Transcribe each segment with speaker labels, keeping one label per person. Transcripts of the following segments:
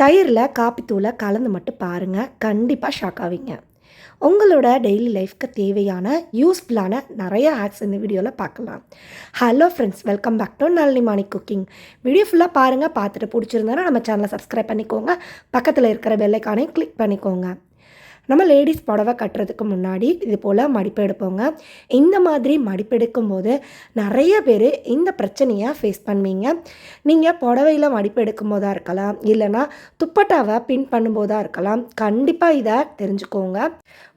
Speaker 1: தயிரில் காப்பித்தூளை கலந்து மட்டும் பாருங்கள் கண்டிப்பாக ஷாக் ஆவீங்க. உங்களோட டெய்லி லைஃப்க்கு தேவையான யூஸ்ஃபுல்லான நிறைய ஹேக்ஸ் இந்த வீடியோவில் பார்க்கலாம். Hello friends welcome back to Nalini Mani cooking video ஃபுல்லாக பாருங்கள் பார்த்துட்டு பிடிச்சிருந்தோன்னா நம்ம சேனலை சப்ஸ்கிரைப் பண்ணிக்கோங்க. பக்கத்தில் இருக்கிற பெல்லைக்கானையும் கிளிக் பண்ணிக்கோங்க. நம்ம லேடிஸ் புடவை கட்டுறதுக்கு முன்னாடி இது போல் மடிப்பு எடுப்போங்க. இந்த மாதிரி மடிப்பு எடுக்கும்போது நிறைய பேர் இந்த பிரச்சனையை ஃபேஸ் பண்ணுவீங்க. நீங்கள் புடவையில் மடிப்பு எடுக்கும் போதாக இருக்கலாம் இல்லைனா துப்பட்டாவை பின் பண்ணும்போதாக இருக்கலாம். கண்டிப்பாக இதை தெரிஞ்சுக்கோங்க.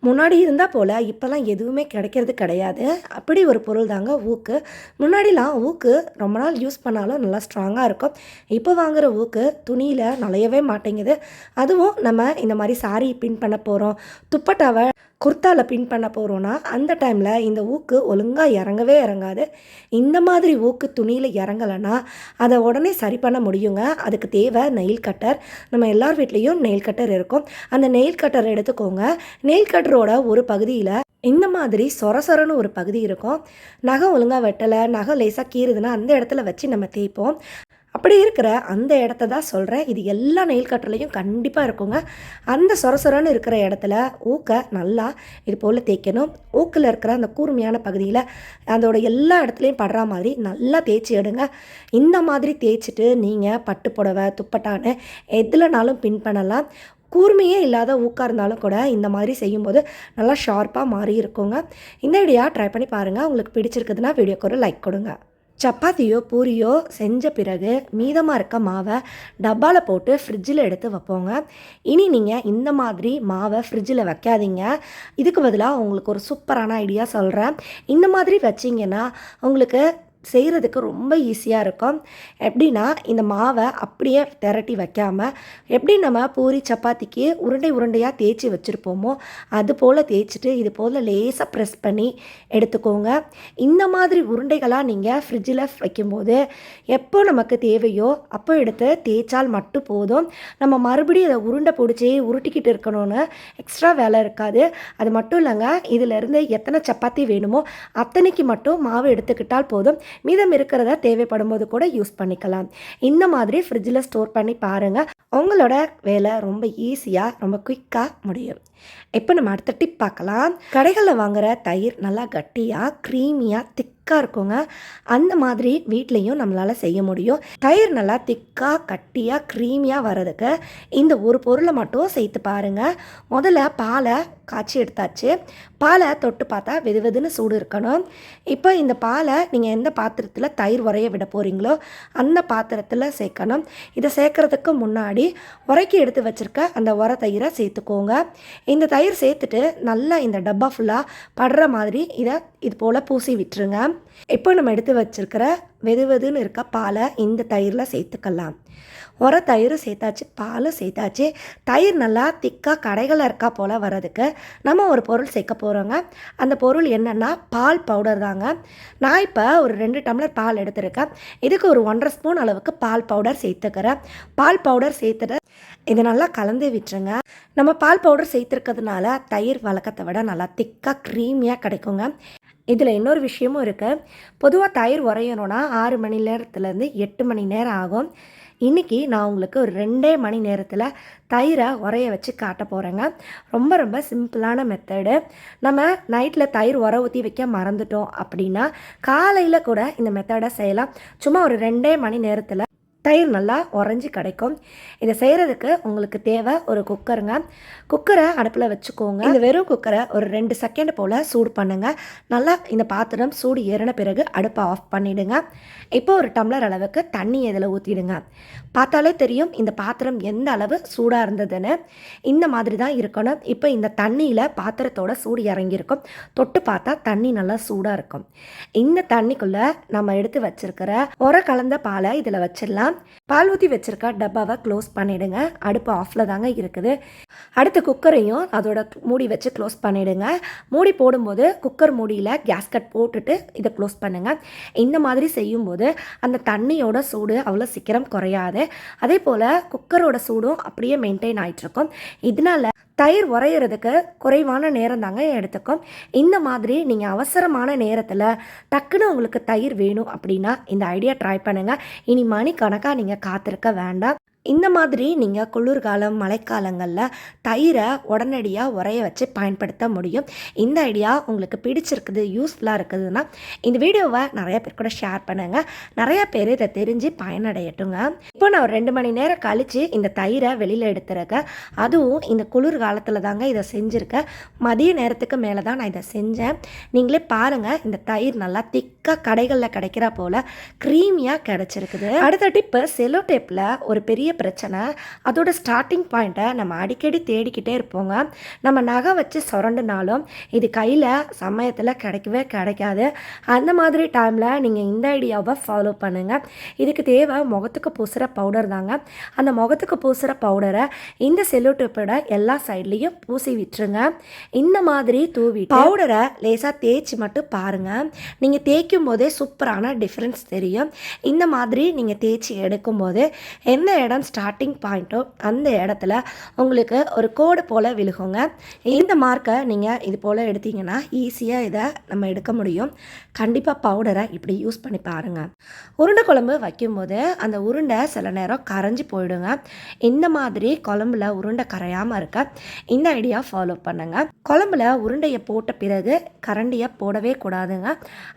Speaker 1: முன்னாடி இருந்தால் போல் இப்போல்லாம் எதுவுமே கிடைக்கிறது கிடையாது. அப்படி ஒரு பொருள் தாங்க ஊக்கு. முன்னாடிலாம் ஊக்கு ரொம்ப நாள் யூஸ் பண்ணாலும் நல்லா ஸ்ட்ராங்காக இருக்கும். இப்போ வாங்குகிற ஊக்கு துணியில் நலையவே மாட்டேங்குது. அதுவும் நம்ம இந்த மாதிரி சாரி பின் பண்ண போகிறோம் துப்பட்டாவை குர்த்தாவில் பின் பண்ண போகிறோன்னா அந்த டைமில் இந்த ஊக்கு ஒழுங்காக இறங்கவே இறங்காது. இந்த மாதிரி ஊக்கு துணியில் இறங்கலைன்னா அதை உடனே சரி பண்ண முடியுங்க. அதுக்கு தேவை நெயில் கட்டர் நம்ம எல்லார் வீட்லேயும் நெயில் கட்டர் இருக்கும். அந்த நெயில் கட்டர் எடுத்துக்கோங்க. நெயில் கட்டரோட ஒரு பகுதியில் இந்த மாதிரி சொர சொரன்னு ஒரு பகுதி இருக்கும். நகை ஒழுங்காக வெட்டலை நகை லேசாக கீறுதுன்னா அந்த இடத்துல வச்சு நம்ம தேய்ப்போம். அப்படி இருக்கிற அந்த இடத்த தான் சொல்கிறேன் இது எல்லா நெயில் கட்டர்லையும் கண்டிப்பாக இருக்குங்க. அந்த சொரசொரன்னு இருக்கிற இடத்துல ஊக்க நல்லா இது போல் தேய்க்கணும். ஊக்கில் இருக்கிற அந்த கூர்மையான பகுதியில் அதோட எல்லா இடத்துலையும் படுற மாதிரி நல்லா தேய்ச்சி எடுங்க. இந்த மாதிரி தேய்ச்சிட்டு நீங்கள் பட்டு புடவை துப்பட்டான்னு எதுலனாலும் பின் பண்ணலாம். கூர்மையே இல்லாத ஊக்காக இருந்தாலும் கூட இந்த மாதிரி செய்யும்போது நல்லா ஷார்ப்பாக மாறி இருக்குங்க. இந்த ஐடியா ட்ரை பண்ணி பாருங்கள் உங்களுக்கு பிடிச்சிருக்குதுன்னா வீடியோக்கு ஒரு லைக் கொடுங்க. சப்பாத்தியோ பூரியோ செஞ்ச பிறகு மீதமாக இருக்க மாவை டப்பாவில் போட்டு ஃப்ரிட்ஜில் எடுத்து வைப்போங்க. இனி நீங்கள் இந்த மாதிரி மாவை ஃப்ரிட்ஜில் வைக்காதீங்க. இதுக்கு பதிலாக உங்களுக்கு ஒரு சூப்பரான ஐடியா சொல்கிறேன் இந்த மாதிரி வச்சிங்கன்னா உங்களுக்கு செய்கிறதுக்கு ரொம்ப ஈஸியாக இருக்கும். எப்படின்னா இந்த மாவை அப்படியே திரட்டி வைக்காமல் எப்படி நம்ம பூரி சப்பாத்திக்கு உருண்டை உருண்டையாக தேய்ச்சி வச்சுருப்போமோ அது போல் தேய்ச்சிட்டு இது போல் லேசாக ப்ரெஸ் பண்ணி எடுத்துக்கோங்க. இந்த மாதிரி உருண்டைகளாக நீங்கள் ஃப்ரிட்ஜில் வைக்கும்போது எப்போ நமக்கு தேவையோ அப்போ எடுத்து தேய்ச்சால் மட்டும் போதும். நம்ம மறுபடியும் அதை உருண்டை பிடிச்சி உருட்டிக்கிட்டு இருக்கணும்னு எக்ஸ்ட்ரா வேலை இருக்காது. அது மட்டும் இல்லைங்க இதிலேருந்து எத்தனை சப்பாத்தி வேணுமோ அத்தனைக்கு மட்டும் மாவு எடுத்துக்கிட்டால் போதும். மீதம் இருக்கிறத தேவைப்படும் போது கூட யூஸ் பண்ணிக்கலாம். இந்த மாதிரி ஃப்ரிட்ஜில் ஸ்டோர் பண்ணி பாருங்கள் உங்களோட வேலை ரொம்ப ஈஸியாக ரொம்ப குயிக்காக முடியும். இப்போ நம்ம அடுத்த டிப் பார்க்கலாம். கடைகளில் வாங்குகிற தயிர் நல்லா கட்டியாக க்ரீமியாக திக்காக இருக்குங்க? அந்த மாதிரி வீட்லேயும் நம்மளால் செய்ய முடியும். தயிர் நல்லா திக்காக கட்டியாக க்ரீமியாக வர்றதுக்கு இந்த ஒரு பொருளை மட்டும் சேர்த்து பாருங்கள் முதல்ல பாலை காய்ச்சி எடுத்தாச்சு. பாலை தொட்டு பார்த்தா வெது வெதுன்னு சூடு இருக்கணும். இப்போ இந்த பாலை நீங்கள் எந்த பாத்திரத்தில் தயிர் உரைய விட போகிறீங்களோ அந்த பாத்திரத்தில் சேர்க்கணும். இதை சேர்க்குறதுக்கு முன்னாடி உரைக்கி எடுத்து வச்சுருக்க அந்த உர தயிரை சேர்த்துக்கோங்க. இந்த தயிர் சேர்த்துட்டு நல்லா இந்த டப்பா ஃபுல்லாக படுற மாதிரி இதை இது போல் பூசி விட்டுருங்க. இப்போ நம்ம எடுத்து வச்சுருக்கிற வெதுவெதுன்னு இருக்க பாலை இந்த தயிரில் சேர்த்துக்கலாம். உர தயிர் சேர்த்தாச்சு பால் சேர்த்தாச்சு. தயிர் நல்லா திக்காக கடைகளில் இருக்கா போல் வர்றதுக்கு. நம்ம ஒரு பொருள் சேர்க்க போகிறோங்க அந்த பொருள் என்னென்னா பால் பவுடர் தாங்க. நான் இப்போ ஒரு ரெண்டு டம்ளர் பால் எடுத்திருக்கேன். இதுக்கு ஒரு ஒன்றரை ஸ்பூன் அளவுக்கு பால் பவுடர் சேர்த்துக்கிறேன். பால் பவுடர் சேர்த்துட்டு இதை நல்லா கலந்து விட்டுருங்க. நம்ம பால் பவுடர் சேர்த்துருக்கிறதுனால தயிர் வழக்கத்தை விட நல்லா திக்காக க்ரீமியாக கிடைக்குங்க. இதில் இன்னொரு விஷயமும் இருக்குது. பொதுவாக தயிர் உறையணும்னா ஆறு மணி நேரத்துலேருந்து எட்டு மணி நேரம் ஆகும். இன்றைக்கி நான் உங்களுக்கு ஒரு ரெண்டே மணி நேரத்தில் தயிரை உரைய வச்சு காட்ட போகிறேங்க. ரொம்ப ரொம்ப சிம்பிளான மெத்தடு நம்ம நைட்டில் தயிர் உர ஊற்றி வைக்க மறந்துட்டோம் அப்படின்னா காலையில் கூட இந்த மெத்தடை செய்யலாம். சும்மா ஒரு ரெண்டே மணி நேரத்தில் தயிர் நல்லா உறைஞ்சி கிடைக்கும். இதை செய்கிறதுக்கு உங்களுக்கு தேவை ஒரு குக்கருங்க. குக்கரை அடுப்பில் வச்சுக்கோங்க. இந்த வெறும் குக்கரை ஒரு ரெண்டு செகண்ட் போல் சூடு பண்ணுங்கள் நல்லா இந்த பாத்திரம் சூடு ஏறின பிறகு அடுப்பை ஆஃப் பண்ணிவிடுங்க இப்போ ஒரு டம்ளர் அளவுக்கு தண்ணி இதில் ஊற்றிடுங்க பார்த்தாலே தெரியும் இந்த பாத்திரம் எந்த அளவு சூடாக இருந்ததுன்னு. இந்த மாதிரி தான் இருக்கணும். இப்போ இந்த தண்ணியில் பாத்திரத்தோட சூடு இறங்கியிருக்கும். தொட்டு பார்த்தா தண்ணி நல்லா சூடாக இருக்கும். இந்த தண்ணிக்குள்ளே நம்ம எடுத்து வச்சிருக்கிற உர கலந்த பாலை இதில் வச்சிடலாம். பால் ஊற்றி வச்சிருக்க டப்பாவை க்ளோஸ் பண்ணிவிடுங்க அடுப்பு ஆஃபில் தாங்க இருக்குது. அடுத்து குக்கரையும் அதோட மூடி வச்சு க்ளோஸ் பண்ணிவிடுங்க மூடி போடும்போது குக்கர் மூடியில் கேஸ்கட் போட்டுட்டு இதை க்ளோஸ் பண்ணுங்கள் இந்த மாதிரி செய்யும்போது அந்த தண்ணியோட சூடு அவ்வளோ சீக்கிரம் குறையாது. அதே போல் குக்கரோட சூடும் அப்படியே மெயின்டைன் ஆகிட்டுருக்கும் இதனால தயிர் உரையிறதுக்கு குறைவான நேரம் தாங்க எடுத்துக்கும். இந்த மாதிரி நீங்கள் அவசரமான நேரத்தில் டக்குன்னு உங்களுக்கு தயிர் வேணும் அப்படின்னா இந்த ஐடியா ட்ரை பண்ணுங்கள் இனி மணி கணக்காக நீங்கள் காத்திருக்க வேண்டாம். இந்த மாதிரி நீங்கள் குளிர்காலம் மழைக்காலங்களில் தயிரை உடனடியாக உரைய வச்சு பயன்படுத்த முடியும். இந்த ஐடியா உங்களுக்கு பிடிச்சிருக்குது யூஸ்ஃபுல்லாக இருக்குதுன்னா இந்த வீடியோவை நிறைய பேர் கூட ஷேர் பண்ணுங்கள் நிறைய பேர் இதை தெரிஞ்சு பயனடையட்டுங்க. இப்போ நான் ஒரு ரெண்டு மணி நேரம் கழித்து இந்த தயிரை வெளியில் எடுத்துருக்கேன் அதுவும் இந்த குளிர் காலத்தில் தாங்க இதை செஞ்சுருக்கேன். மதிய நேரத்துக்கு மேலே தான் நான் இதை செஞ்சேன். நீங்களே பாருங்கள் இந்த தயிர் நல்லா திக்காக கடைகளில் கிடைக்கிற போல் க்ரீமியாக கிடச்சிருக்குது. அடுத்த டிப்பு செலோ டேப்பில் ஒரு பெரிய பிரச்சனை. அதோட ஸ்டார்டிங் பாயிண்ட்டை நம்ம அடிக்கடி தேடிக்கிட்டே இருப்போங்க. நம்ம நகை வச்சு சுரண்டுனாலும் இது கையில் சமயத்தில் கிடைக்கவே கிடைக்காது. அந்த மாதிரி டைமில் நீங்கள் இந்த ஐடியாவை ஃபாலோ பண்ணுங்கள் இதுக்கு தேவை முகத்துக்கு பூசுகிற பவுடர் தாங்க. அந்த முகத்துக்கு பூசுகிற பவுடரை இந்த செல்லோ டேப்போட எல்லா சைட்லேயும் பூசி விட்டுருங்க. இந்த மாதிரி தூவி பவுடரை லேசாக தேய்ச்சி மட்டும் பாருங்கள் நீங்கள் தேய்க்கும் போதே சூப்பரான டிஃப்ரென்ஸ் தெரியும். இந்த மாதிரி நீங்கள் தேய்ச்சி எடுக்கும்போது எந்த இடம் ஸ்டார்டிங் பாயிண்ட்டோ அந்த இடத்துல உங்களுக்கு ஒரு கோடு போல் விழுகுங்க. இந்த மார்க்கை நீங்கள் இது போல் எடுத்தீங்கன்னா ஈஸியாக இதை நம்ம எடுக்க முடியும். கண்டிப்பாக பவுடரை இப்படி யூஸ் பண்ணி பாருங்கள் உருண்டை குழம்பு வைக்கும்போது அந்த உருண்டை சில நேரம் கரைஞ்சி போயிடுங்க. இந்த மாதிரி குழம்புல உருண்டை கரையாமல் இருக்க இந்த ஐடியா ஃபாலோ பண்ணுங்கள் குழம்புல உருண்டையை போட்ட பிறகு கரண்டியை போடவே கூடாதுங்க.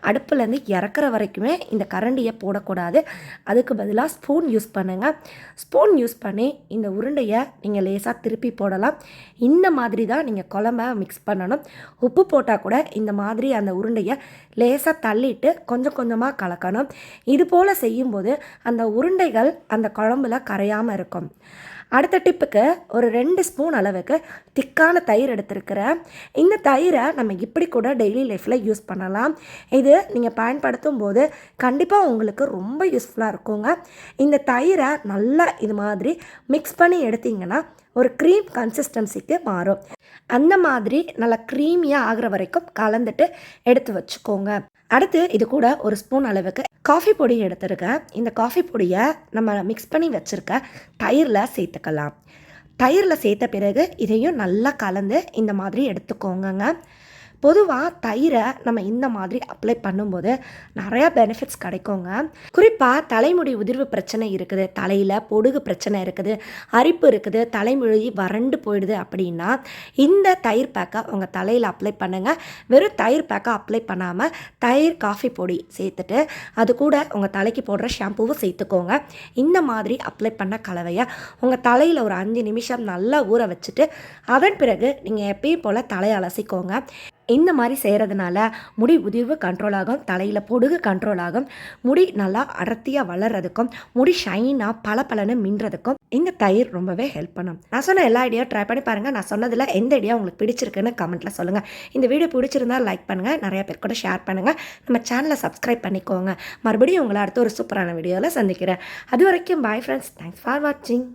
Speaker 1: அடுப்புலேருந்து இறக்குற வரைக்குமே இந்த கரண்டியை போடக்கூடாது. அதுக்கு பதிலாக ஸ்பூன் யூஸ் பண்ணுங்கள் ஸ்பூன் யூஸ் பண்ணி இந்த உருண்டையை நீங்கள் லேசாக திருப்பி போடலாம். இந்த மாதிரி தான் நீங்கள் குழம்ப மிக்ஸ் பண்ணணும். உப்பு போட்டால் கூட இந்த மாதிரி அந்த உருண்டையை லேசாக தள்ளிட்டு கொஞ்சம் கொஞ்சமாக கலக்கணும். இது போல் செய்யும்போது அந்த உருண்டைகள் அந்த குழம்புல கரையாமல் இருக்கும். அடுத்த டிப்புக்கு ஒரு ரெண்டு ஸ்பூன் அளவுக்கு திக்கான தயிர் எடுத்திருக்கிறேன் இந்த தயிரை நம்ம இப்படி கூட டெய்லி லைஃப்பில் யூஸ் பண்ணலாம். இது நீங்கள் பயன்படுத்தும் போது கண்டிப்பாக உங்களுக்கு ரொம்ப யூஸ்ஃபுல்லாக இருக்குங்க. இந்த தயிரை நல்லா இது மாதிரி மிக்ஸ் பண்ணி எடுத்தீங்கன்னா ஒரு க்ரீம் கன்சிஸ்டன்சிக்கு மாறும். அந்த மாதிரி நல்லா க்ரீமியாக ஆகிற வரைக்கும் கலந்துட்டு எடுத்து வச்சுக்கோங்க. அடுத்து இது கூட ஒரு ஸ்பூன் அளவுக்கு காஃபி பொடி எடுத்துருக்கேன் இந்த காஃபி பொடியை நம்ம மிக்ஸ் பண்ணி வச்சுருக்க தயிரில் சேர்த்துக்கலாம். தயிரில் சேர்த்த பிறகு இதையும் நல்லா கலந்து இந்த மாதிரி எடுத்துக்கோங்கங்க. பொதுவாக தயிரை நம்ம இந்த மாதிரி அப்ளை பண்ணும்போது நிறையா பெனிஃபிட்ஸ் கிடைக்குங்க. குறிப்பாக தலைமுடி உதிர்வு பிரச்சனை இருக்குது தலையில் பொடுகு பிரச்சனை இருக்குது அரிப்பு இருக்குது தலைமுழி வறண்டு போயிடுது அப்படின்னா இந்த தயிர் பேக்கை உங்கள் தலையில் அப்ளை பண்ணுங்கள் வெறும் தயிர் பேக்கை அப்ளை பண்ணாமல் தயிர் காஃபி பொடி சேர்த்துட்டு அது கூட உங்கள் தலைக்கு போடுற ஷாம்புவும் சேர்த்துக்கோங்க. இந்த மாதிரி அப்ளை பண்ண கலவையை உங்கள் தலையில் ஒரு அஞ்சு நிமிஷம் நல்லா ஊற வச்சுட்டு அதன் பிறகு நீங்கள் எப்பயும் போல் தலையை அலசிக்கோங்க. இந்த மாதிரி செய்கிறதுனால முடி உதிர்வு கண்ட்ரோல் ஆகும் தலையில் பொடுகு கண்ட்ரோல் ஆகும். முடி நல்லா அடர்த்தியாக வளர்கிறதுக்கும் முடி ஷைனாக பல பலன்னு மின்றதுக்கும் இந்த தயிர் ரொம்பவே ஹெல்ப் பண்ணும். நான் சொன்ன எல்லா ஐடியாவும் ட்ரை பண்ணி பாருங்கள் நான் சொன்னதில் எந்த ஐடியா உங்களுக்கு பிடிச்சிருக்குன்னு கமெண்ட்டில் சொல்லுங்கள் இந்த வீடியோ பிடிச்சிருந்தா லைக் பண்ணுங்கள் நிறைய பேர் கூட ஷேர் பண்ணுங்கள் நம்ம சேனலை சப்ஸ்கிரைப் பண்ணிக்கோங்க. மறுபடியும் உங்களை அடுத்த ஒரு சூப்பரான வீடியோவில் சந்திக்கிறேன். அது வரைக்கும் பாய் ஃப்ரெண்ட்ஸ் தேங்க்ஸ் ஃபார் வாட்சிங்